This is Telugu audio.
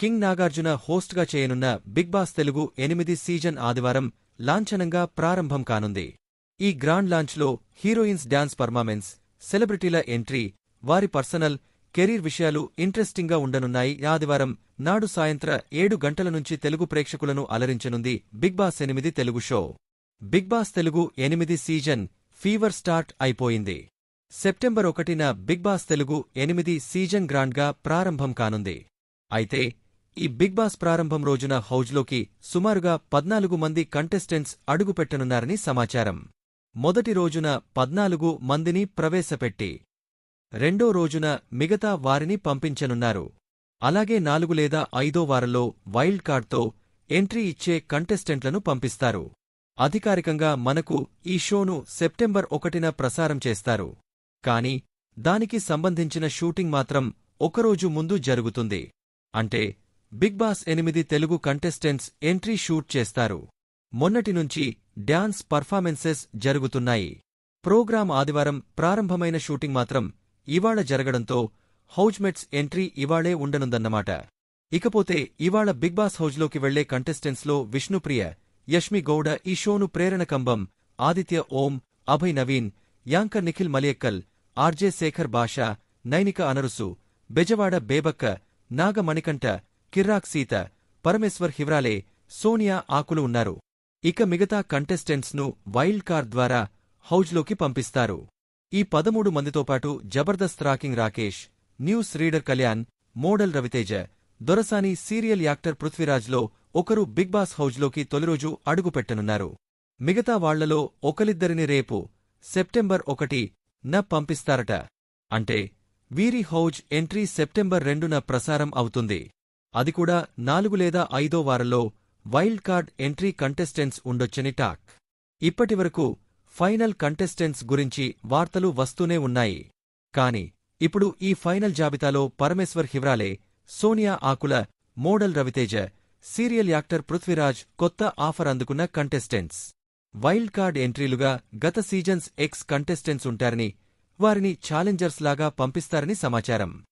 కింగ్ నాగార్జున హోస్ట్గా చేయనున్న బిగ్ బాస్ తెలుగు ఎనిమిది సీజన్ ఆదివారం లాంఛనంగా ప్రారంభం కానుంది. ఈ గ్రాండ్ లాంచ్లో హీరోయిన్స్ డాన్స్ పర్ఫార్మెన్స్ సెలబ్రిటీల ఎంట్రీ వారి పర్సనల్ కెరీర్ విషయాలు ఇంట్రెస్టింగ్గా ఉండనున్నాయి. ఆదివారం నాడు సాయంత్ర ఏడు గంటల నుంచి తెలుగు ప్రేక్షకులను అలరించనుంది బిగ్ బాస్ ఎనిమిది Telugu show. Bigg Boss Telugu ఎనిమిది సీజన్ ఫీవర్ స్టార్ట్ అయిపోయింది. సెప్టెంబర్ ఒకటిన బిగ్ బాస్ తెలుగు ఎనిమిది సీజన్ గ్రాండ్గా ప్రారంభం కానుంది. అయితే ఈ బిగ్ బాస్ ప్రారంభం రోజున హౌజ్లోకి సుమారుగా పద్నాలుగు మంది కంటెస్టెంట్స్ అడుగుపెట్టనున్నారని సమాచారం. మొదటి రోజున పద్నాలుగు మందిని ప్రవేశపెట్టి రెండో రోజున మిగతా వారిని పంపించనున్నారు. అలాగే నాలుగు లేదా ఐదో వారంలో వైల్డ్ కార్డ్తో ఎంట్రీ ఇచ్చే కంటెస్టెంట్లను పంపిస్తారు. అధికారికంగా మనకు ఈ షోను సెప్టెంబర్ ఒకటిన ప్రసారం చేస్తారు. కాని దానికి సంబంధించిన షూటింగ్ మాత్రం ఒకరోజు ముందు జరుగుతుంది. అంటే బిగ్ బాస్ ఎనిమిది తెలుగు కంటెస్టెంట్స్ ఎంట్రీ షూట్ చేస్తారు. మొన్నటి నుంచి డ్యాన్స్ పర్ఫార్మెన్సెస్ జరుగుతున్నాయి. ప్రోగ్రాం ఆదివారం ప్రారంభమైన షూటింగ్ మాత్రం ఇవాళ జరగడంతో హౌజ్మెట్స్ ఎంట్రీ ఇవాళే ఉండనుందన్నమాట. ఇకపోతే ఇవాళ బిగ్ బాస్ హౌజ్లోకి వెళ్ళే కంటెస్టెంట్స్లో విష్ణుప్రియ యష్మి గౌడ ఈ షోను ప్రేరణ కంబం ఆదిత్య ఓం అభయ్ నవీన్ యాంకర్ నిఖిల్ మలియక్కల్ ఆర్జే శేఖర్ బాషా నైనిక అనరుసు బెజవాడ బేబక్క నాగ మణికంఠ కిర్రాక్ సీత పరమేశ్వర్ హివ్రాలే సోనియా ఆకులు ఉన్నారు. ఇక మిగతా కంటెస్టెంట్స్ను వైల్డ్ కార్డ్ ద్వారా హౌజ్లోకి పంపిస్తారు. ఈ పదమూడు మందితో పాటు Jabardasth rocking Rakesh news reader Kalyan model Raviteja Dorasani serial actor పృథ్వీరాజ్లో ఒకరు బిగ్ బాస్ హౌజ్లోకి తొలిరోజు అడుగుపెట్టనున్నారు. మిగతా వాళ్ళలో ఒకలిద్దరిని రేపు సెప్టెంబర్ ఒకటి న పంపిస్తారట. అంటే వీరి హౌజ్ ఎంట్రీ సెప్టెంబర్ రెండున ప్రసారం అవుతుంది. అది కూడా నాలుగు లేదా ఐదో వారంలో వైల్డ్ కార్డ్ ఎంట్రీ కంటెస్టెంట్స్ ఉండొచ్చని టాక్. ఇప్పటివరకు ఫైనల్ కంటెస్టెంట్స్ గురించి వార్తలు వస్తూనే ఉన్నాయి. కాని ఇప్పుడు ఈ ఫైనల్ జాబితాలో Parameshwar Hivrale Sonia Akula model Raviteja serial actor Prithviraj కొత్త ఆఫర్ అందుకున్న కంటెస్టెంట్స్. వైల్డ్ కార్డ్ ఎంట్రీలుగా గత సీజన్స్ ఎక్స్ కంటెస్టెంట్స్ ఉంటారని వారిని ఛాలెంజర్స్ లాగా పంపిస్తారని సమాచారం.